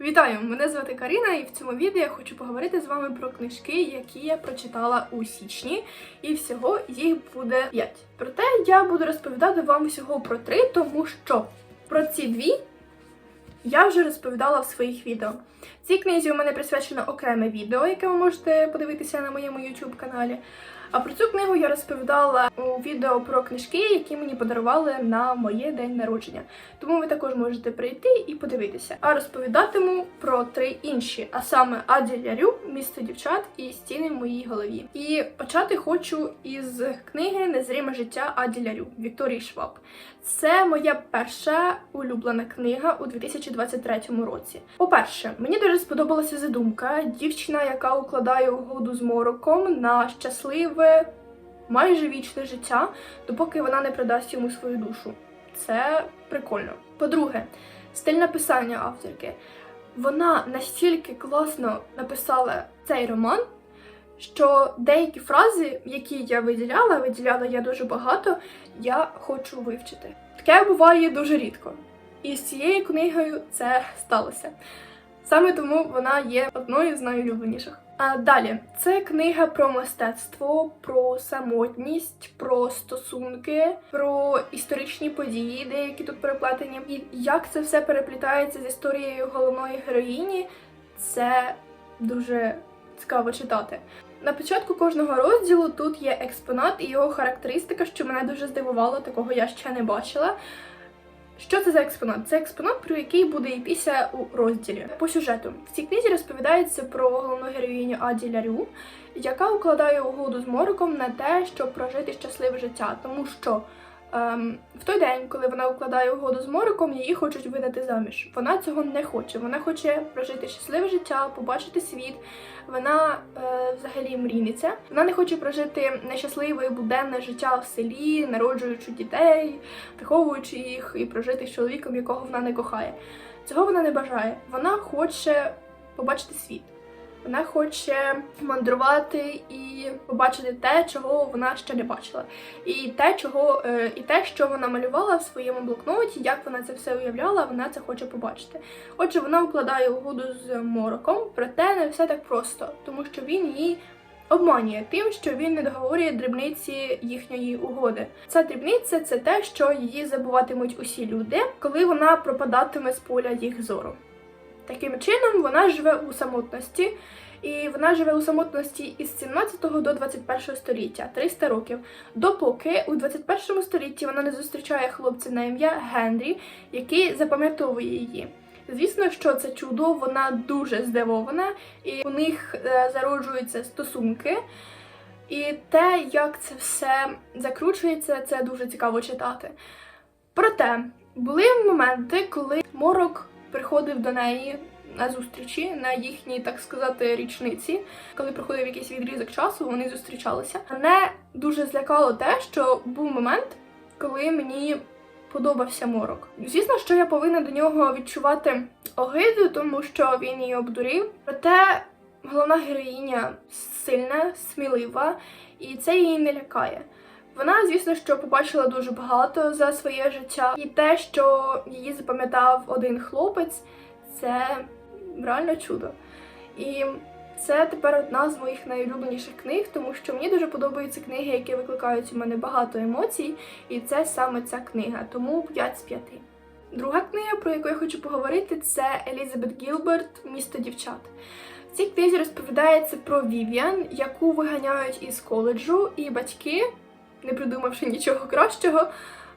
Вітаю! Мене звати Каріна, і в цьому відео я хочу поговорити з вами про книжки, які я прочитала у січні, і всього їх буде 5. Проте я буду розповідати вам всього про три, тому що про ці дві я вже розповідала в своїх відео. Цій книзі у мене присвячено окреме відео, яке ви можете подивитися на моєму YouTube каналі. А про цю книгу я розповідала у відео про книжки, які мені подарували на моє день народження. Тому ви також можете прийти і подивитися. А розповідатиму про три інші, а саме Аді Лярю, місто дівчат і стіни в моїй голові. І почати хочу із книги Незріме життя Аді Лярю Вікторії Шваб. Це моя перша улюблена книга у 2023 році. По-перше, мені дуже сподобалася задумка дівчина, яка укладає угоду з мороком на щасливе, майже вічне життя, допоки вона не продасть йому свою душу. Це прикольно. По-друге, стиль написання авторки. Вона настільки класно написала цей роман, що деякі фрази, які я виділяла, виділяла я дуже багато, я хочу вивчити. Таке буває дуже рідко. І з цією книгою це сталося. Саме тому вона є одною з найулюбленіших. А далі це книга про мистецтво, про самотність, про стосунки, про історичні події, деякі тут переплетені. І як це все переплітається з історією головної героїні, це дуже цікаво читати. На початку кожного розділу тут є експонат і його характеристика, що мене дуже здивувало, такого я ще не бачила. Що це за експонат? Це експонат, про який буде після у розділі. По сюжету в цій книзі розповідається про головну героїню Аді Лярю, яка укладає угоду з Мороком на те, щоб прожити щасливе життя, тому що в той день, коли вона укладає угоду з Мороком, її хочуть видати заміж. Вона цього не хоче. Вона хоче прожити щасливе життя, побачити світ. Вона е, взагалі мрійниця. Вона не хоче прожити нещасливе буденне життя в селі, народжуючи дітей, виховуючи їх і прожити з чоловіком, якого вона не кохає. Цього вона не бажає. Вона хоче побачити світ. Вона хоче мандрувати і побачити те, чого вона ще не бачила, і те, чого е, і те, що вона малювала в своєму блокноті, як вона це все уявляла, вона це хоче побачити. Отже, вона укладає угоду з мороком, проте не все так просто, тому що він її обманює тим, що він не договорює дрібниці їхньої угоди. Ця дрібниця це те, що її забуватимуть усі люди, коли вона пропадатиме з поля їх зору. Таким чином, вона живе у самотності, і вона живе у самотності із 17 до 21 століття, 300 років, допоки у 21 столітті вона не зустрічає хлопця на ім'я Генрі, який запам'ятовує її. Звісно, що це чудо, вона дуже здивована, і у них е, зароджуються стосунки. І те, як це все закручується, це дуже цікаво читати. Проте були моменти, коли морок приходив до неї на зустрічі на їхній, так сказати, річниці, коли проходив якийсь відрізок часу, вони зустрічалися. Мене дуже злякало те, що був момент, коли мені подобався морок. Звісно, що я повинна до нього відчувати огиду, тому що він її обдурив. Проте головна героїня сильна, смілива, і це її не лякає. Вона, звісно, що побачила дуже багато за своє життя, і те, що її запам'ятав один хлопець, це реально чудо. І це тепер одна з моїх найулюбленіших книг, тому що мені дуже подобаються книги, які викликають у мене багато емоцій, і це саме ця книга, тому 5 з 5. Друга книга, про яку я хочу поговорити, це Елізабет Гілберт Місто дівчат. В цій книзі розповідається про Вівіан, яку виганяють із коледжу, і батьки, не придумавши нічого кращого,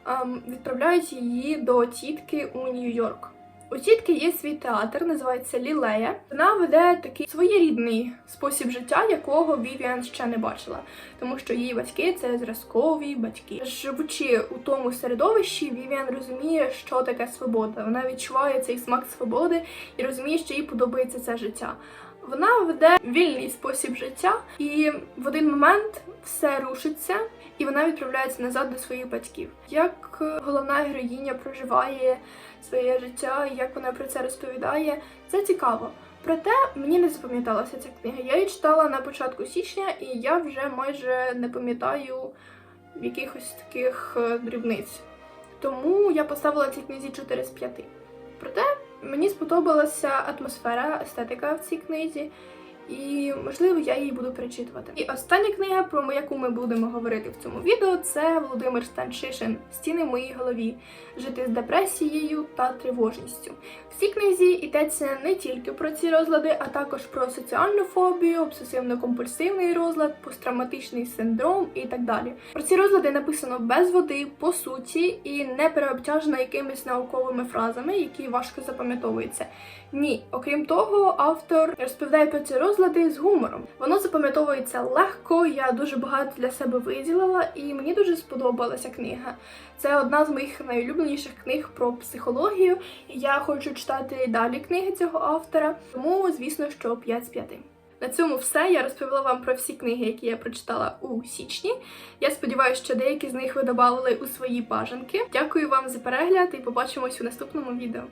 ем, відправляють її до тітки у Нью-Йорк. У тітки є свій театр, називається Лілея. Вона веде такий своєрідний спосіб життя, якого Вівіан ще не бачила, тому що її батьки це зразкові батьки. Живучи у тому середовищі, Вівіан розуміє, що таке свобода. Вона відчуває цей смак свободи і розуміє, що їй подобається це життя. Вона веде вільний спосіб життя, і в один момент все рушиться, і вона відправляється назад до своїх батьків. Як е, головна героїня проживає своє життя, як вона про це розповідає, це цікаво. Проте мені не запам'яталася ця книга. Я її читала на початку січня, і я вже майже не пам'ятаю якихось таких е, дрібниць. Тому я поставила цій книзі 4 з 5. Проте Мені сподобалася атмосфера, естетика в цій книзі, і можливо я її буду перечитувати. І остання книга, про яку ми будемо говорити в цьому відео, це Володимир Станчишин Стіни в моїй голові. Жити з депресією та тривожністю. В цій книзі йдеться не тільки про ці розлади, а також про соціальну фобію, обсесивно-компульсивний розлад, посттравматичний синдром і так далі. Про ці розлади написано без води, по суті, і не переобтяжено якимись науковими фразами, які важко запам'ятовуються. Ні, окрім того, автор розповідає про ці розлади з гумором. Воно запам'ятовується легко. Я дуже багато для себе виділила, і мені дуже сподобалася книга. Це одна з моїх найулюбленіших книг про психологію. І я хочу читати далі книги цього автора. Тому, звісно, що 5 з 5. На цьому все. Я розповіла вам про всі книги, які я прочитала у січні. Я сподіваюся, що деякі з них ви додали у свої бажанки. Дякую вам за перегляд і побачимось у наступному відео.